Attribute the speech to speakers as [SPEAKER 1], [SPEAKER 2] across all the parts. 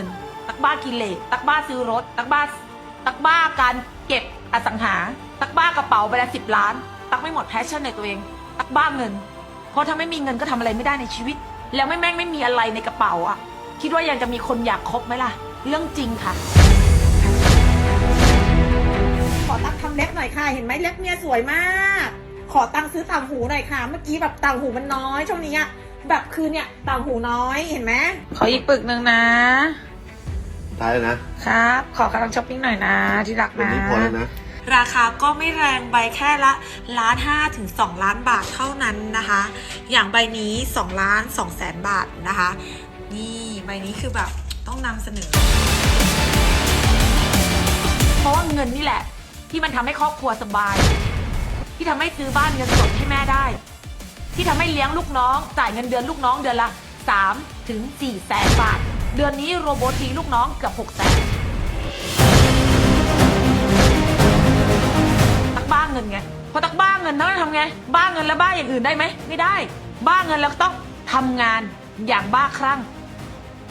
[SPEAKER 1] งิน ตักบ้ากิเลสตักบ้าซื้อรถ ตักบ้า ตักบ้าการเก็บอสังหา ตักบ้ากระเป๋าไปแล้วสิบล้าน ตักไม่หมดแพชชั่นในตัวเอง ตักบ้าเงิน เพราะถ้าไม่มีเงินก็ทำอะไรไม่ได้ในชีวิต แล้วไม่แม่งไม่มีอะไรในกระเป๋าอะ คิดว่ายังจะมีคนอยากคบไหมล่ะ เรื่องจริงค่ะ
[SPEAKER 2] ขอตังค์ทำเล็บหน่อยค่ะ เห็นไหมเล็บเมียสวยมาก ขอตังค์ซื้อต่างหูหน่อยค่ะ เมื่อกี้แบบต่างหูมันน้อยช่วงนี้อะแบบคือเนี่ยต่างหูน้อยเห็นไหม
[SPEAKER 1] ขออีกปึกหนึ่งนะ
[SPEAKER 3] ท้ายแล้วนะครับ
[SPEAKER 1] ขอกำลังช้อปปิ้งหน่อยนะ ที่รัก
[SPEAKER 3] วัน
[SPEAKER 1] นะ
[SPEAKER 3] นี้พอแล้วนะ
[SPEAKER 4] ราคาก็ไม่แรงใบแค่ละล้านห้าถึงสองล้านบาทเท่านั้นนะคะ อย่างใบนี้สองล้านสองแสนบาทนะคะ นี่ใบนี้คือแบบต้องนำเสนอ
[SPEAKER 1] เพราะว่าเงินนี่แหละ ที่มันทำให้ครอบครัวสบาย ที่ทำให้ซื้อบ้านเงินสดให้แม่ได้ ที่ทำให้เลี้ยงลูกน้อง จ่ายเงินเดือนลูกน้องเดือนละ3ถึง4แสนบาท เดือนนี้โรโบทีลูกน้องเกือบ6แสนตักบ้าเงินไง พอตักบ้าเงินแล้วทำไง บ้าเงินแล้วบ้าอย่างอื่นได้ไหม ไม่ได้ บ้าเงินแล้วต้องทำงานอย่างบ้าคลั่ง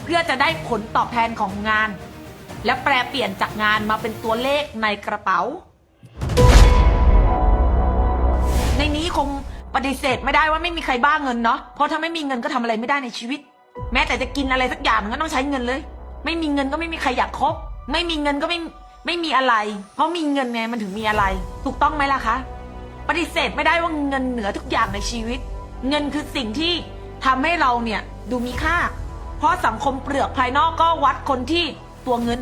[SPEAKER 1] เพื่อจะได้ผลตอบแทนของงาน และแปลเปลี่ยนจากงานมาเป็นตัวเลขในกระเป๋า ในนี้คงปฏิเสธไม่ได้ว่าไม่มีใครบ้าเงินเนาะ เพราะถ้าไม่มีเงินก็ทำอะไรไม่ได้ในชีวิต แม้แต่จะกินอะไรสักอย่างมันก็ต้องใช้เงินเลย ไม่มีเงินก็ไม่มีใครอยากคบ ไม่มีเงินก็ไม่ไม่มีอะไร เพราะมีเงินไงมันถึงมีอะไร ถูกต้องไหมล่ะคะ ปฏิเสธไม่ได้ว่าเงินเหนือทุกอย่างในชีวิต เงินคือสิ่งที่ทำให้เราเนี่ยดูมีค่า เพราะสังคมเปลือกภายนอกก็วัดคนที่ตัวเงิน